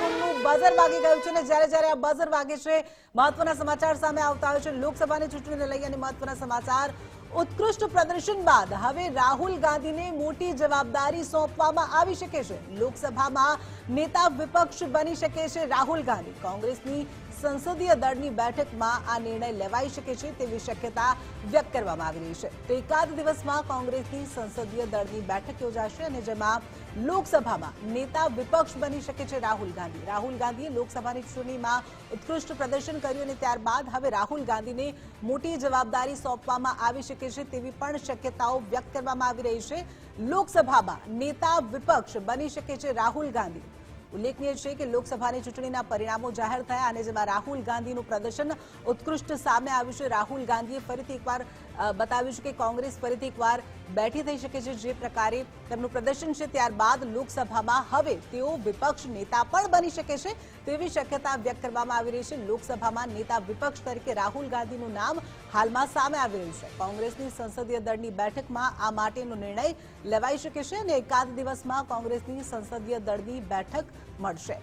રૂમનું buzzer વાગી ગયું છે અને જ્યારે જ્યારે આ બઝર વાગે છે, મહત્વના સમાચાર સામે આવતા હોય છે. લોકસભાની ચૂંટણીને લઈ અને મહત્વના સમાચાર. ઉત્કૃષ્ટ પ્રદર્શન બાદ હવે રાહુલ ગાંધીને મોટી જવાબદારી સોંપવામાં આવી શકે છે. લોકસભામાં નેતા વિપક્ષ બની શકે છે રાહુલ ગાંધી. કોંગ્રેસની સંસદીય દળની બેઠકમાં આ નિર્ણય લેવાઈ શકે છે તેવી શક્યતા વ્યક્ત કરવામાં આવી રહી છે. તો એકાદ દિવસમાં કોંગ્રેસની સંસદીય દળની બેઠક યોજાશે અને જેમાં લોકસભામાં નેતા વિપક્ષ બની શકે છે રાહુલ ગાંધી. રાહુલ ગાંધીએ લોકસભાની ચૂંટણીમાં ઉત્કૃષ્ટ પ્રદર્શન કર્યું અને ત્યારબાદ હવે રાહુલ ગાંધીને મોટી જવાબદારી સોંપવામાં આવી શકે છે તેવી પણ શક્યતાઓ વ્યક્ત કરવામાં આવી રહી છે. લોકસભામાં નેતા વિપક્ષ બની શકે છે રાહુલ ગાંધી. ઉલ્લેખનીય છે કે લોકસભાની ચૂંટણીના પરિણામો જાહેર થયા અને જેમાં રાહુલ ગાંધીનું પ્રદર્શન ઉત્કૃષ્ટ સામે આવ્યું છે. રાહુલ ગાંધીએ ફરીથી એકવાર બતાવ્યું છે કે કોંગ્રેસ ફરીથી એકવાર બેઠી થઈ શકે છે જે પ્રકારે તેમનું પ્રદર્શન છે. ત્યારબાદ લોકસભામાં હવે તેઓ વિપક્ષ નેતા પણ બની શકે છે. તેવી શક્યતા વ્યક્ત કરવામાં આવી રહી છે. લોકસભામાં નેતા વિપક્ષ તરીકે રાહુલ ગાંધીનું નામ હાલમાં સામે આવી રહ્યું છે. કોંગ્રેસની સંસદીય દળની બેઠકમાં આ માટેનો નિર્ણય લેવાઈ શકે છે અને એકાદ દિવસમાં કોંગ્રેસની સંસદીય દળની બેઠક મળશે.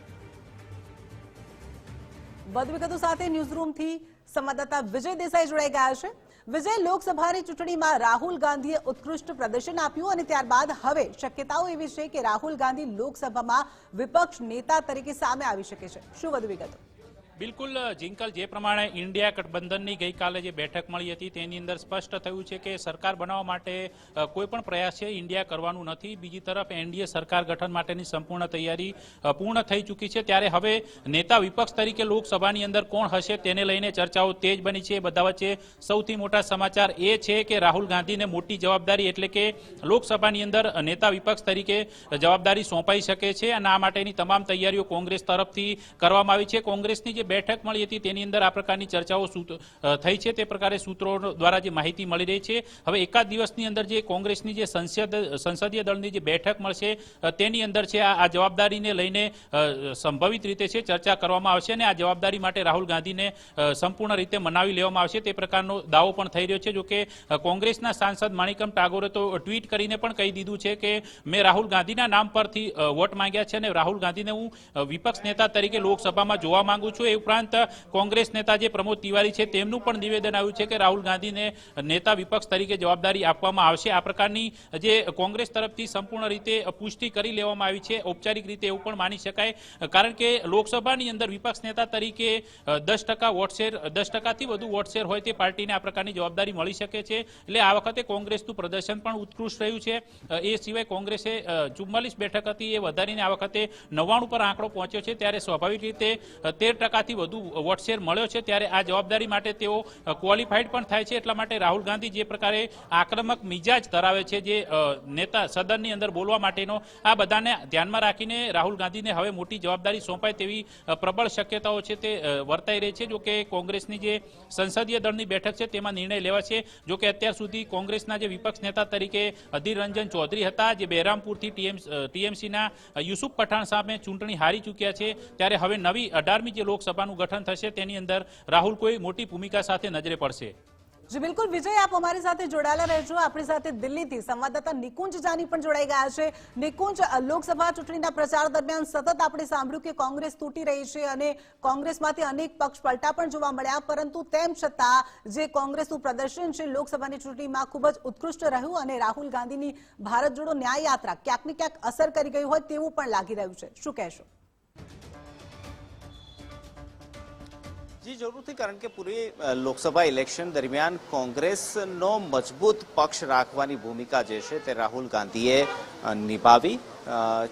વધુ વિગતો સાથે ન્યૂઝરૂમથી સંવાદદાતા વિજય દેસાઈ જોડાઈ ગયા છે. વિજય, લોકસભાની ચૂંટણીમાં રાહુલ ગાંધીએ ઉત્કૃષ્ટ પ્રદર્શન આપ્યું અને ત્યારબાદ હવે શક્યતાઓ એવી છે કે રાહુલ ગાંધી લોકસભામાં વિપક્ષ નેતા તરીકે સામે આવી શકે છે. શું વધુ વિગતો? બિલકુલ, જિંકલ, જે પ્રમાણે ઇન્ડિયા ગઠબંધનની ગઈકાલે જે બેઠક મળી હતી, તેની અંદર સ્પષ્ટ થયું છે કે સરકાર બનાવવા માટે કોઈ પણ પ્રયાસ છે, ઇન્ડિયા કરવાનું નથી. બીજી તરફ, એનડીએ સરકાર ગઠન માટેની સંપૂર્ણ તૈયારી પૂર્ણ થઈ ચૂકી છે. ત્યારે હવે નેતા વિપક્ષ તરીકે લોકસભાની અંદર કોણ હશે તેને લઈને ચર્ચાઓ તેજ બની છે. બધા વચ્ચે સૌથી મોટા સમાચાર એ છે કે રાહુલ ગાંધીને મોટી જવાબદારી એટલે કે લોકસભાની અંદર નેતા વિપક્ષ તરીકે જવાબદારી સોંપાઈ શકે છે અને આ માટેની તમામ તૈયારીઓ કોંગ્રેસ તરફથી કરવામાં આવી છે. કોંગ્રેસની જે બેઠક મળી હતી, તેની અંદર આ પ્રકારની ચર્ચાઓ થઈ છે. તે પ્રકારે સૂત્રો દ્વારા જે માહિતી મળી રહી છે. હવે એકાદ દિવસની અંદર જે કોંગ્રેસની જે સંસદ સંસદીય દળની જે બેઠક મળશે તેની અંદર છે આ જવાબદારીને લઈને સંભવિત રીતે છે ચર્ચા કરવામાં આવશે અને આ જવાબદારી માટે રાહુલ ગાંધીને સંપૂર્ણ રીતે મનાવી લેવામાં આવશે. તે પ્રકારનો દાવો પણ થઈ રહ્યો છે. જો કે કોંગ્રેસના સાંસદ માણિકમ ટાગોરે તો ટ્વીટ કરીને પણ કહી દીધું છે કે, મેં રાહુલ ગાંધીના નામ પરથી વોટ માંગ્યા છે અને રાહુલ ગાંધીને હું વિપક્ષ નેતા તરીકે લોકસભામાં જોવા માંગુ છું. એ ઉપરાંત કોંગ્રેસ નેતા જે પ્રમોદ તિવારી છે, તેમનું પણ નિવેદન આવ્યું છે કે રાહુલ ગાંધીને નેતા વિપક્ષ તરીકે જવાબદારી આપવામાં આવશે. આ પ્રકારની જે કોંગ્રેસ તરફથી સંપૂર્ણ રીતે પુષ્ટિ કરી લેવામાં આવી છે, ઔપચારિક રીતે એવું પણ માની શકાય. કારણ કે લોકસભાની અંદર વિપક્ષ નેતા તરીકે દસ ટકા વોટશેર દસ ટકાથી વધુ વોટશેર હોય તે પાર્ટીને આ પ્રકારની જવાબદારી મળી શકે છે. એટલે આ વખતે કોંગ્રેસનું પ્રદર્શન પણ ઉત્કૃષ્ટ રહ્યું છે. એ સિવાય કોંગ્રેસે ચુમ્માલીસ બેઠક હતી એ વધારીને આ વખતે નવ્વાણું પર આંકડો પહોંચ્યો છે. ત્યારે સ્વાભાવિક રીતે તેર ટકાથી વધુ વોટશેર મળ્યો છે ત્યારે આ જવાબદારી માટે તેઓ ક્વોલિફાઈડ પણ થાય છે. એટલા માટે રાહુલ ગાંધી જે પ્રકારે આક્રમક મિજાજ ધરાવે છે, જે નેતા સદનની અંદર બોલવા માટેનો, આ બધાને ધ્યાનમાં રાખીને રાહુલ ગાંધીને હવે મોટી જવાબદારી સોંપાય તેવી પ્રબળ શક્યતાઓ છે તે વર્તાઈ રહી છે. જો કે કોંગ્રેસની જે સંસદીય દળની બેઠક છે તેમાં નિર્ણય લેવાશે જો કે અત્યાર સુધી કોંગ્રેસના જે વિપક્ષ નેતા તરીકે અધીર રંજન ચૌધરી હતા, જે બહેરામપુરથી ટીએમ ટીએમસીના યુસુફ પઠાણ સામે ચૂંટણી હારી ચૂક્યા છે, ત્યારે હવે નવી અઢારમી જે લોકસભાનું ગઠન થશે, તેની અંદર રાહુલ કોઈ મોટી ભૂમિકા સાથે નજરે પડશે. જી, બિલકુલ. વિજય, આપ અમારી સાથે જોડાયેલા રહેજો. આપણી સાથે દિલ્હીથી સંવાદદાતા નિકુંજ જાની પણ જોડાઈ ગયા છે. નિકુંજ લોકસભા ચૂંટણીના પ્રચાર દરમિયાન સતત આપણે સાંભળ્યું કે કોંગ્રેસ તૂટી રહી છે અને કોંગ્રેસમાંથી અનેક પક્ષ પલટા પણ જોવા મળ્યા, પરંતુ તેમ છતાં જે કોંગ્રેસનું પ્રદર્શન છે લોકસભાની ચૂંટણીમાં ખૂબ જ ઉત્કૃષ્ટ રહ્યું અને રાહુલ ગાંધીની ભારત જોડો ન્યાય યાત્રા ક્યાંક ને ક્યાંક અસર કરી ગઈ હોય તેવું પણ લાગી રહ્યું છે. શું કહેશો? જી, જરૂરથી, કારણ કે પૂરી લોકસભા ઇલેક્શન દરમિયાન કોંગ્રેસનો મજબૂત પક્ષ રાખવાની ભૂમિકા જે છે તે રાહુલ ગાંધીએ નિભાવી.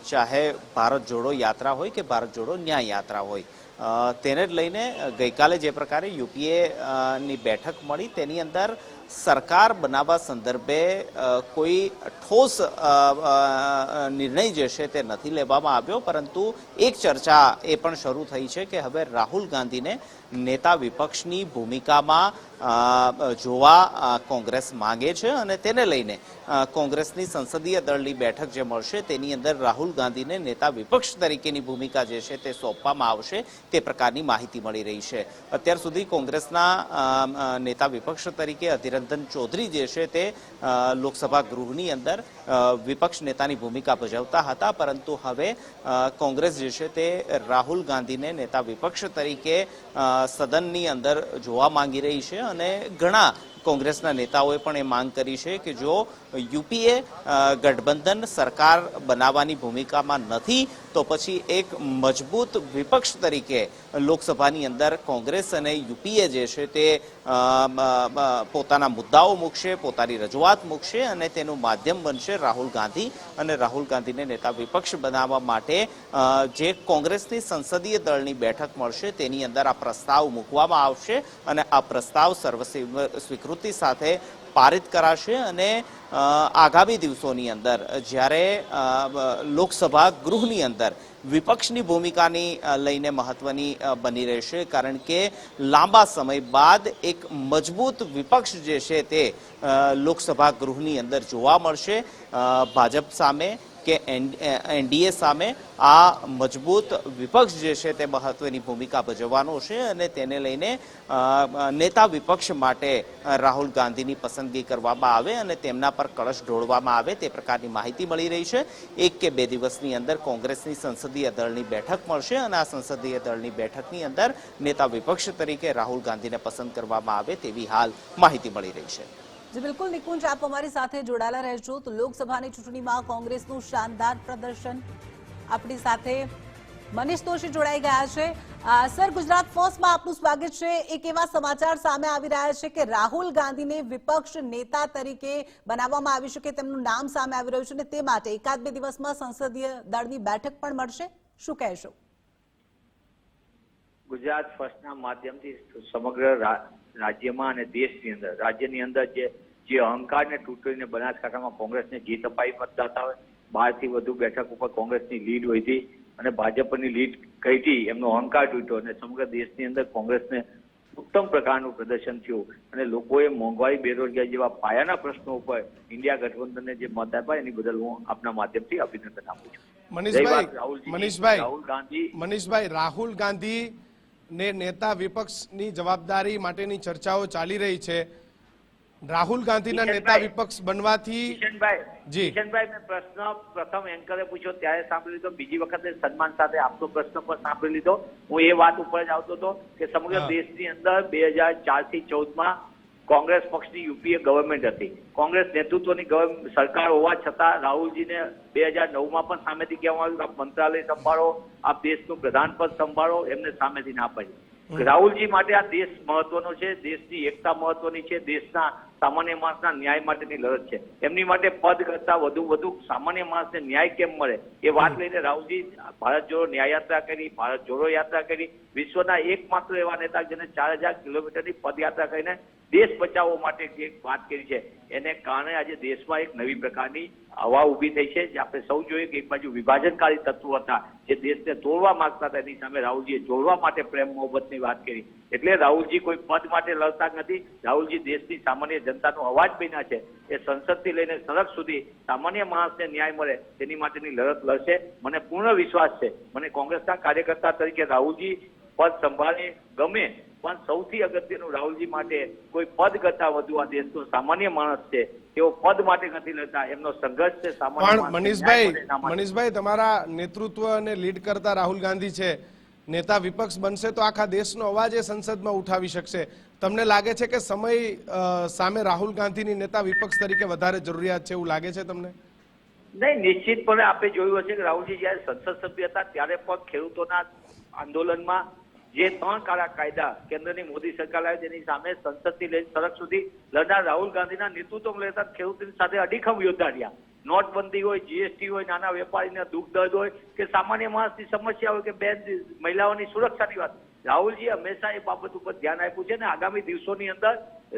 ચાહે ભારત જોડો યાત્રા હોય કે ભારત જોડો ન્યાય યાત્રા હોય. તેને જ લઈને ગઈકાલે જે પ્રકારે યુપીએ ની બેઠક મળી, તેની અંદર સરકાર બનાવવા સંદર્ભે કોઈ ઠોસ નિર્ણય જે છે તે નથી લેવામાં આવ્યો, પરંતુ એક ચર્ચા એ પણ શરૂ થઈ છે કે હવે રાહુલ ગાંધીને નેતા વિપક્ષની ભૂમિકામાં જોવા કોંગ્રેસ માંગે છે અને તેને લઈને કોંગ્રેસની સંસદીય દળની બેઠક જે મળશે તેની અંદર રાહુલ ગાંધીને નેતા વિપક્ષ તરીકેની ભૂમિકા જે છે તે સોંપવામાં આવશે, તે પ્રકારની માહિતી મળી રહી છે. અત્યાર સુધી કોંગ્રેસના નેતા વિપક્ષ તરીકે અધિરંજન ચૌધરી જે છે તે લોકસભા ગૃહની અંદર વિપક્ષ નેતાની ભૂમિકા ભજવતા હતા, પરંતુ હવે કોંગ્રેસ જે છે તે રાહુલ ગાંધીને નેતા વિપક્ષ તરીકે સદનની અંદર જોવા માંગી રહી છે અને ઘણા કોંગ્રેસના નેતાઓએ પણ એ માંગ કરી છે કે જો યુપીએ ગઠબંધન સરકાર બનાવવાની ભૂમિકામાં નથી, તો પછી એક મજબૂત વિપક્ષ તરીકે લોકસભાની અંદર કોંગ્રેસ અને યુપીએ જે છે તે પોતાના મુદ્દાઓ મૂકશે, પોતાની રજૂઆત મૂકશે અને તેનું માધ્યમ બનશે રાહુલ ગાંધી અને રાહુલ ગાંધીને નેતા વિપક્ષ બનાવવા માટે જે કોંગ્રેસની સંસદીય દળની બેઠક મળશે તેની અંદર આ પ્રસ્તાવ મૂકવામાં આવશે અને આ પ્રસ્તાવ સર્વ સ્વીકૃતિ સાથે પારિત કરાશે અને આગામી દિવસોની અંદર, જ્યારે લોકસભા ગૃહની અંદર વિપક્ષની ભૂમિકાની લઈને મહત્વની બની રહેશે. કારણ કે લાંબા સમય બાદ એક મજબૂત વિપક્ષ જે છે તે લોકસભા ગૃહની અંદર જોવા મળશે. ભાજપ સામે કે એનડીએ સામે આ મજબૂત વિપક્ષ જે છે તે મહત્વની ભૂમિકા ભજવવાનો છે અને તેને લઈને નેતા વિપક્ષ માટે રાહુલ ગાંધીની પસંદગી કરવામાં આવે અને તેમના પર કળશ ઢોળવામાં આવે તે પ્રકારની માહિતી મળી રહી છે. એક કે બે દિવસની અંદર કોંગ્રેસની સંસદીય દળની બેઠક મળશે અને આ સંસદીય દળની બેઠકની અંદર નેતા વિપક્ષ તરીકે રાહુલ ગાંધીને પસંદ કરવામાં આવે તેવી હાલ માહિતી મળી રહી છે. જી, બિલકુલ નિકુંજ, આપ અમારી સાથે જોડાયેલા રહેજો તો લોકસભાની ચૂંટણીમાં કોંગ્રેસનું શાનદાર પ્રદર્શન આપણી સાથે મનીષ દોશી જોડાઈ ગયા છે. સર, ગુજરાત ફર્સ્ટમાં આપનું સ્વાગત છે. એક એવા સમાચાર સામે આવી રહ્યા છે કે રાહુલ ગાંધીને વિપક્ષ નેતા તરીકે બનાવવામાં આવ્યું છે કે તેમનું નામ સામે આવી રહ્યું છે અને તે માટે એકાદ બે દિવસમાં સંસદીય દળની બેઠક પણ મળશે. શું કહેશો? ગુજરાત ફર્સ્ટના માધ્યમથી સમગ્ર રાજ્યમાં અને દેશની અંદર, રાજ્યની અંદર જે જે અહંકારને તૂટીને બનાસકાંઠામાં કોંગ્રેસને જીત અપાઈ મતદાતાઓએ બારથી વધુ બેઠક ઉપર કોંગ્રેસની લીડ હોય હતી અને ભાજપની લીડ હતી એમનો અહંકાર તૂટ્યો અને સમગ્ર દેશની અંદર કોંગ્રેસને ઉત્તમ પ્રકારનું પ્રદર્શન થયું અને લોકોએ મોંઘવારી બેરોજગારી જેવા પાયાના પ્રશ્નો ઉપર ઇન્ડિયા ગઠબંધનને જે મત આપ્યા એની બદલ હું આપના માધ્યમથી અભિનંદન આપું છું. મનીષભાઈ મનીષભાઈ રાહુલ ગાંધી. મનીષભાઈ રાહુલ ગાંધી ને નેતા વિપક્ષની જવાબદારી માટેની ચર્ચાઓ ચાલી રહી છે. રાહુલ ગાંધીના નેતા વિપક્ષ બનવાથી કિશનભાઈ જી. કિશનભાઈ મેં પ્રશ્ન પ્રથમ એન્કરે પૂછ્યો ત્યારે સાંભળી લીધો. બીજી વખતે સન્માન સાથે આપનો પ્રશ્ન પણ સાંભળી લીધો. હું એ વાત ઉપર જ આવતો હતો કે સમગ્ર દેશની અંદર બે હજાર ચારથી ચૌદમાં કોંગ્રેસ પક્ષની યુપીએ ગવર્મેન્ટ હતી. કોંગ્રેસ નેતૃત્વની સરકાર હોવા છતાં રાહુલજીને બે હજાર નવમાં પણ સામેથી કહેવામાં આવ્યું આપ મંત્રાલય સંભાળો આપ દેશનું પ્રધાન પદ સંભાળો એમને સામેથી ના પાડી. રાહુલજી માટે આ દેશ મહત્વનો છે દેશની એકતા મહત્વની છે દેશના સામાન્ય માણસના ન્યાય માટેની લડત છે. એમની માટે પદ કરતા વધુ વધુ સામાન્ય માણસને ન્યાય કેમ મળે? એ વાત લઈને રાહુલજી ભારત જોડો ન્યાય યાત્રા કરી ભારત જોડો યાત્રા કરી. વિશ્વના એકમાત્ર એવા નેતા જેને ચાર હજાર કિલોમીટરની પદયાત્રા કરીને દેશ બચાવવા માટે જે વાત કરી છે, એને કારણે આજે દેશમાં એક નવી પ્રકારની હવા ઊભી થઈ છે, જે આપણે સૌ જોઈએ કે એક બાજુ વિભાજનકારી તત્વો હતા, જે દેશને તોડવા માંગતા હતા, એની સામે રાહુલજીએ જોડવા માટે પ્રેમ મોહબ્બતની વાત કરી. એટલે રાહુલજી કોઈ પદ માટે લડતા નથી, રાહુલજી દેશની સામાન્ય જનતાનો અવાજ બન્યા છે, એ સંસદથી લઈને સડક સુધી સામાન્ય માણસને ન્યાય મળે, તેની માટેની લડત લડશે, મને પૂર્ણ વિશ્વાસ છે. મને કોંગ્રેસના કાર્યકર્તા તરીકે રાહુલજી પદ સંભાળે ગમે પણ સૌથી અગત્યનું રાહુલજી માટે કોઈ પદ કરતા વધુ આ દેશનો સામાન્ય માણસ છે તેઓ પદ માટે નથી લડતા એમનો સંઘર્ષ છે સામાન્ય પણ મનીષભાઈ. મનીષભાઈ તમારા નેતૃત્વને લીડ કરતા રાહુલ ગાંધી છે નેતા વિપક્ષ બનશે તો આખા દેશનો અવાજ એ સંસદમાં ઉઠાવી શકશે તમને લાગે છે કે સમય સામે રાહુલ ગાંધીની નેતા વિપક્ષ તરીકે વધારે જરૂરિયાત છે એવું લાગે છે તમને નહીં નિશ્ચિતપણે આપણે જોયું હશે કે રાહુલજી જ્યારે સંસદ સભ્ય હતા ત્યારે પણ ખેડૂતોના આંદોલનમાં જે ત્રણ કાળા કાયદા કેન્દ્રની મોદી સરકાર લાવી તેની સામે સંસદથી લઈ સડક સુધી લડનાર રાહુલ ગાંધીના નેતૃત્વમાં લેતા ખેડૂતોની સાથે અડીખમ યોદ્ધા રહ્યા. નોટબંધી હોય જીએસટી હોય, નાના વેપારીના દુઃખ દર્દ હોય કે સામાન્ય માણસની સમસ્યા હોય કે બેન મહિલાઓની સુરક્ષાની વાત. રાહુલજી હંમેશા એ બાબત ઉપર ધ્યાન આપ્યું છે અને આગામી દિવસોની અંદર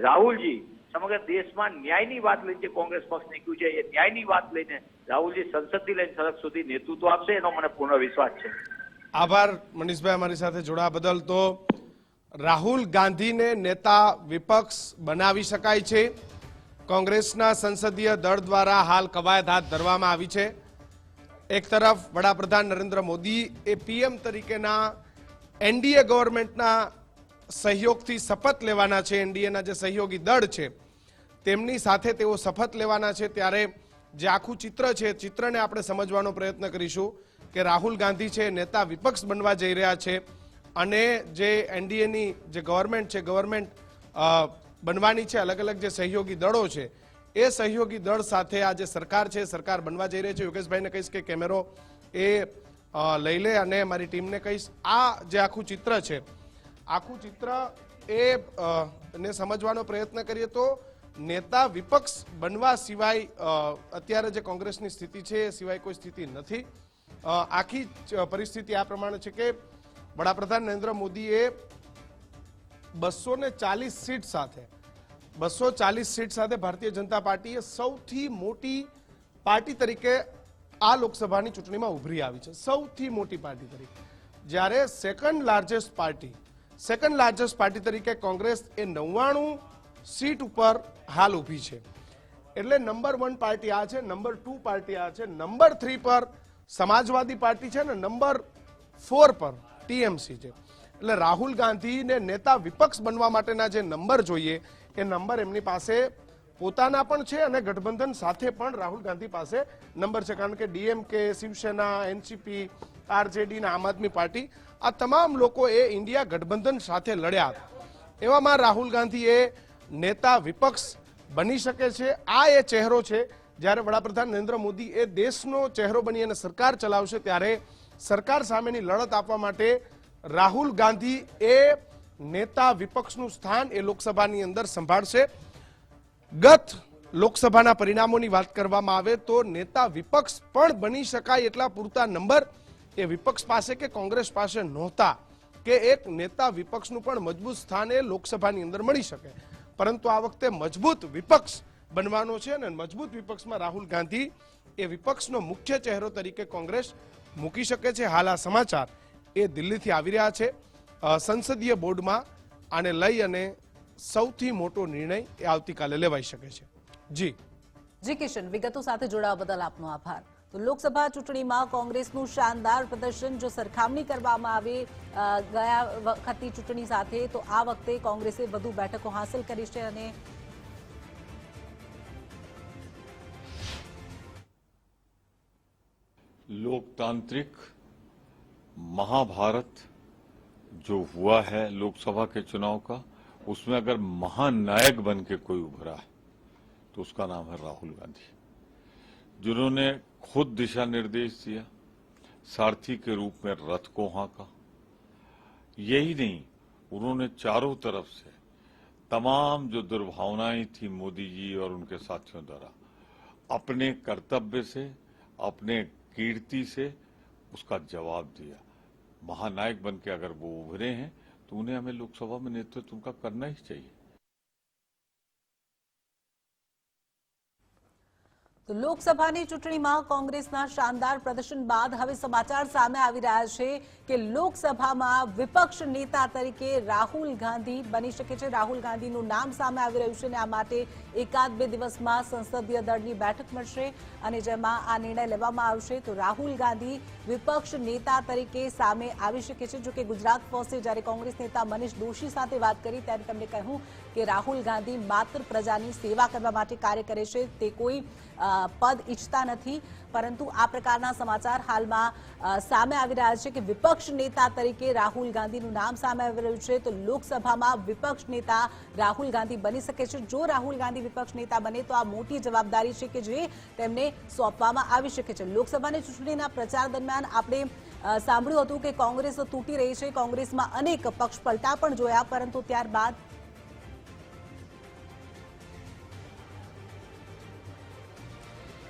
રાહુલજી સમગ્ર દેશમાં ન્યાયની વાત લઈને જે કોંગ્રેસ પક્ષ નીકળ્યું છે, એ ન્યાયની વાત લઈને રાહુલજી સંસદથી લઈને સડક સુધી નેતૃત્વ આપશે, એનો મને પૂર્ણ વિશ્વાસ છે. આભાર મનીષભાઈ અમારી સાથે જોડાવા બદલ. તો રાહુલ ગાંધીને નેતા વિપક્ષ બનાવી શકાય છે. કોંગ્રેસના સંસદીય દળ દ્વારા હાલ કવાયત હાથ ધરવામાં આવી છે. એક તરફ વડાપ્રધાન નરેન્દ્ર મોદી એ પીએમ તરીકેના એનડીએ ગવર્મેન્ટના સહયોગથી શપથ લેવાના છે. એનડીએના જે સહયોગી દળ છે, તેમની સાથે તેઓ શપથ લેવાના છે. ત્યારે જે આખું ચિત્ર છે, ચિત્રને આપણે સમજવાનો પ્રયત્ન કરીશું. કે રાહુલ ગાંધી છે, નેતા વિપક્ષ બનવા જઈ રહ્યા છે અને જે એનડીએની જે ગવર્મેન્ટ છે, ગવર્મેન્ટ બનવાની છે અલગ અલગ જે સહયોગી દળો છે, એ સહયોગી દળ સાથે આ જે સરકાર છે, સરકાર બનવા જઈ રહી છે. યોગેશભાઈને કહીશ કે કેમેરો એ લઈ લે અને મારી ટીમને કહીશ. આ જે આખું ચિત્ર છે, આખું ચિત્ર એ ને સમજવાનો પ્રયત્ન કરીએ તો નેતા વિપક્ષ બનવા સિવાય અત્યારે જે કોંગ્રેસની સ્થિતિ છે, એ સિવાય કોઈ સ્થિતિ નથી. આખી પરિસ્થિતિ આ પ્રમાણે છે કે વડાપ્રધાન નરેન્દ્ર મોદીએ બસો ને ચાલીસ સીટ સાથે બસો ચાલીસ સીટ સાથે ભારતીય જનતા પાર્ટીએ સૌથી મોટી પાર્ટી તરીકે આ લોકસભાની ચૂંટણીમાં ઉભરી આવી છે. સૌથી મોટી પાર્ટી તરીકે. જ્યારે second largest party second largest party તરીકે કોંગ્રેસ એ નવ્વાણું સીટ ઉપર હાલ ઊભી છે. એટલે નંબર વન પાર્ટી આ છે નંબર ટુ પાર્ટી આ છે નંબર થ્રી પર સમાજવાદી પાર્ટી છે ને નંબર ફોર પર ટીએમસી છે. એટલે રાહુલ ગાંધીને નેતા વિપક્ષ બનવા માટેના જે નંબર જોઈએ, એ નંબર એમની પાસે પોતાના પણ છે અને ગઠબંધન સાથે પણ રાહુલ ગાંધી પાસે નંબર છે. કારણ કે ડીએમકે, શિવસેના, એનસીપી, આરજેડી આમ આદમી પાર્ટી, આ તમામ લોકો એ ઇન્ડિયા ગઠબંધન સાથે લડ્યા હતા. એવામાં રાહુલ ગાંધી એ નેતા વિપક્ષ બની શકે છે. આ એ ચહેરો છે જ્યારે વડાપ્રધાન નરેન્દ્ર મોદી એ દેશનો ચહેરો બની અને સરકાર ચલાવશે, ત્યારે સરકાર સામેની લડત આપવા માટે રાહુલ ગાંધી એ નેતા વિપક્ષનું સ્થાન એ લોકસભાની અંદર સંભાળશે. ગત લોકસભાના પરિણામોની વાત કરવામાં આવે તો નેતા વિપક્ષ પણ બની શકાય એટલા પૂરતા નંબર એ વિપક્ષ પાસે કે કોંગ્રેસ પાસે નહોતા કે એક નેતા વિપક્ષનું પણ મજબૂત સ્થાન એ લોકસભાની અંદર મળી શકે. પરંતુ આ વખતે મજબૂત વિપક્ષ બનવાનો છે અને મજબૂત વિપક્ષમાં રાહુલ ગાંધી એ વિપક્ષનો મુખ્ય ચહેરો તરીકે કોંગ્રેસ મૂકી શકે છે. હાલ આ સમાચાર એ દિલ્હીથી આવી રહ્યા છે. સંસદીય બોર્ડમાં આને લઈ અને સૌથી મોટો નિર્ણય એ આવતીકાલે લેવાઈ શકે છે. જી. જી કિશન, વિગતો સાથે જોડાવા બદલ આપનો આભાર. તો લોકસભા ચૂંટણીમાં કોંગ્રેસનું શાનદાર પ્રદર્શન જો સરખામણી કરવામાં આવે ગયા વખતની ચૂંટણી સાથે, તો આ વખતે કોંગ્રેસે વધુ બેઠકો હાંસલ કરી છે અને लोकतांत्रिक महाभारत जो हुआ है लोकसभा के चुनाव का, उसमें अगर महानायक बन के कोई उभरा है तो उसका नाम है राहुल गांधी। जिन्होंने खुद दिशा निर्देश दिया, सारथी के रूप में रथ को हाँका। यही नहीं, उन्होंने चारों तरफ़ से तमाम जो दुर्भावनाएँ थी मोदी जी और उनके साथियों द्वारा, अपने कर्तव्य से, अपने कीर्ति से उसका जवाब दिया महानायक बन के अगर वो उभरे हैं तो उन्हें हमें लोकसभा में नेतृत्व उनका करना ही चाहिए તો લોકસભાની ચૂંટણીમાં કોંગ્રેસના શાનદાર પ્રદર્શન બાદ હવે સમાચાર સામે આવી રહ્યા છે કે લોકસભામાં વિપક્ષ નેતા તરીકે રાહુલ ગાંધી બની શકે છે. રાહુલ ગાંધીનું નામ સામે આવી રહ્યું છે અને આ માટે એકાદ બે દિવસમાં સંસદીય દળની બેઠક મળશે અને જેમાં આ નિર્ણય લેવામાં આવશે. તો રાહુલ ગાંધી વિપક્ષ નેતા તરીકે સામે આવી શકે છે. જો કે ગુજરાત પહોંચશે જ્યારે કોંગ્રેસ નેતા મનીષ દોશી સાથે વાત કરી ત્યારે તેમણે કહ્યું કે રાહુલ ગાંધી માત્ર પ્રજાની સેવા કરવા માટે કાર્ય કરે છે. તે કોઈ પદ ઈચ્છતા નથી. પરંતુ આ પ્રકારના સમાચાર હાલમાં સામે આવી રહ્યા છે કે વિપક્ષ નેતા તરીકે રાહુલ ગાંધીનું નામ સામે આવી રહ્યું છે. તો લોકસભામાં વિપક્ષ નેતા રાહુલ ગાંધી બની શકે છે. જો રાહુલ ગાંધી વિપક્ષ નેતા બને, તો આ મોટી જવાબદારી છે કે જે તેમને સોંપવામાં આવી શકે છે. લોકસભાની ચૂંટણીના પ્રચાર દરમિયાન આપણે સાંભળ્યું હતું કે કોંગ્રેસ તૂટી રહી છે. કોંગ્રેસમાં અનેક પક્ષ પલટા પણ જોયા, પરંતુ ત્યારબાદ